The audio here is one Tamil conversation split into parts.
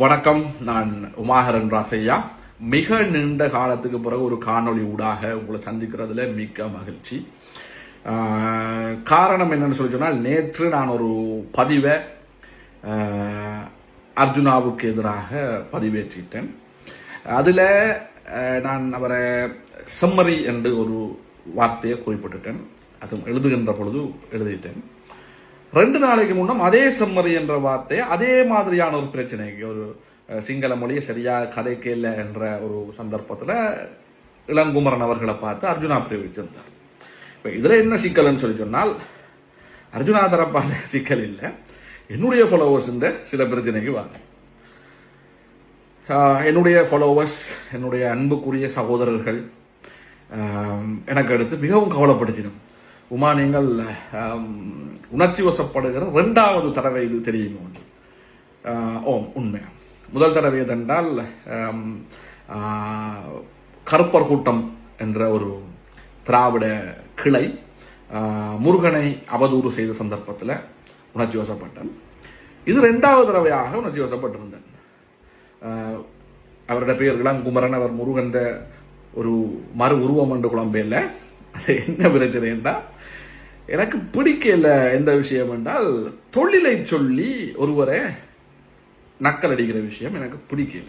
வணக்கம் நான் உமாகரன் ராசையா. மிக நீண்ட காலத்துக்கு பிறகு ஒரு காணொளி ஊடாக உங்களை சந்திக்கிறதுல மிக்க மகிழ்ச்சி. காரணம் என்னன்னு சொல்லி சொன்னால் நேற்று நான் ஒரு பதிவை அர்ஜுனாவுக்கு எதிராக பதிவேற்றிட்டேன். அதில் நான் அவரை செம்மறி என்று ஒரு வார்த்தையை குறிப்பிட்டுட்டேன். அது எழுதுகின்ற பொழுது எழுதிட்டேன். ரெண்டு நாளைக்கு முன்னம் அதே செம்மறி என்ற வார்த்தையை அதே மாதிரியான ஒரு பிரச்சனைக்கு ஒரு சிங்கள மொழியை சரியா கதைக்கு இல்லை என்ற ஒரு சந்தர்ப்பத்தில் இளங்குமரன் அவர்களை பார்த்து அர்ஜுனா பிரயோகிச்சிருந்தார் இப்போ இதில் என்ன சிக்கல்னு சொல்லி சொன்னால் அர்ஜுனா தரப்பான சிக்கல் இல்லை. என்னுடைய ஃபாலோவர்ஸ் இந்த சில பிரச்சனைக்கு வாங்க. என்னுடைய ஃபாலோவர்ஸ் என்னுடைய அன்புக்குரிய சகோதரர்கள் எனக்கு அடுத்து மிகவும் கவலைப்படுத்தினோம். உமா நீங்கள் உணர்ச்சி வசப்படுகிற ரெண்டாவது தடவை இது தெரியும் ஓம் உண்மை. முதல் தடவை எதென்றால் கருப்பர் கூட்டம் என்ற ஒரு திராவிட கிளை முருகனை அவதூறு செய்த சந்தர்ப்பத்தில் உணர்ச்சி வசப்பட்டேன். இது ரெண்டாவது தடவையாக உணர்ச்சி வசப்பட்டிருந்தேன் அவருடைய பெயர் குமரன் அவர் முருகன்ற ஒரு மறு உருவம் என்று குழம்பையில் அது என்ன பிரச்சனை என்றால் எனக்கு பிடிக்கல எந்த விஷயம் என்றால் தொழிலை சொல்லி ஒருவரை நக்கல் அடிக்கிற விஷயம் எனக்கு பிடிக்கல.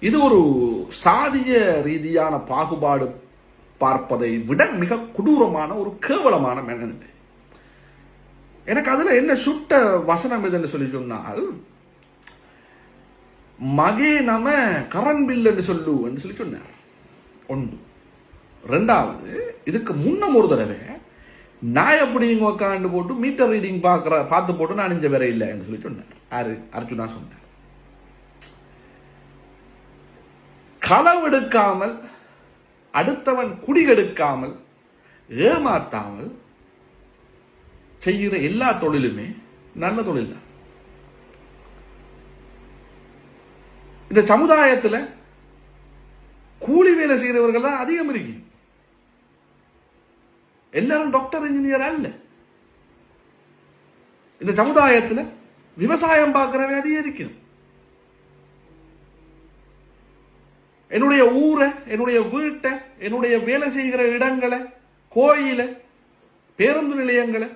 இது ஒரு சாதிய ரீதியான பாகுபாடு பார்ப்பதை விட மிக கொடூரமான ஒரு கேவலமான மனநிலை. எனக்கு அதுல என்ன சுட்ட வசனம் இதுன்னு சொல்லி சொன்னால் மகே நம கரண் பில் என்று சொல்லு என்று சொல்லி சொன்னார். ஒன்று. ரெண்டாவது இதுக்கு முன்னே ஒரு தடவை நான் எப்படி இங்க உட்காந்து போட்டு மீட்டர் ரீடிங் பார்க்குற பார்த்து போட்டு நான் இங்கே வேற இல்லைன்னு சொல்லி சொன்னார். யாரு? அர்ஜுனா சொன்னார். களவெடுக்காமல் அடுத்தவன் குடிகெடுக்காமல் ஏமாத்தாமல் செய்கிற எல்லா தொழிலுமே நல்ல தொழில் தான். இந்த சமுதாயத்தில் கூலி வேலை செய்கிறவர்கள் தான் அதிகம் இருக்கு எல்லாரும் டாக்டர் இன்ஜினியர் அல்ல. இந்த சமுதாயத்தில் விவசாயம் பார்க்கிறவன் அதிகரிக்கும் என்னுடைய ஊரை என்னுடைய வீட்டை என்னுடைய வேலை செய்கிற இடங்களை கோயிலை பேருந்து நிலையங்களை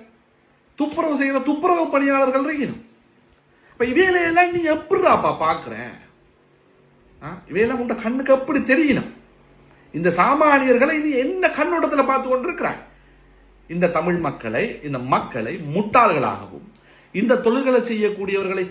துப்புரவு செய்கிற துப்புரவு பணியாளர்கள் இருக்கணும். இப்போ இவையிலையெல்லாம் நீ எப்படிப்பா பார்க்குறேன் இவையெல்லாம் உண்ட கண்ணுக்கு எப்படி தெரியணும்? இந்த சாமானியர்களை நீ என்ன கண்ணோட்டத்தில் பார்த்து கொண்டிருக்கிறாங்க இந்த தமிழ் மக்களை இந்த மக்களை முட்டாள்களாகவும் இந்த தொழில்களை செய்யக்கூடியவர்களை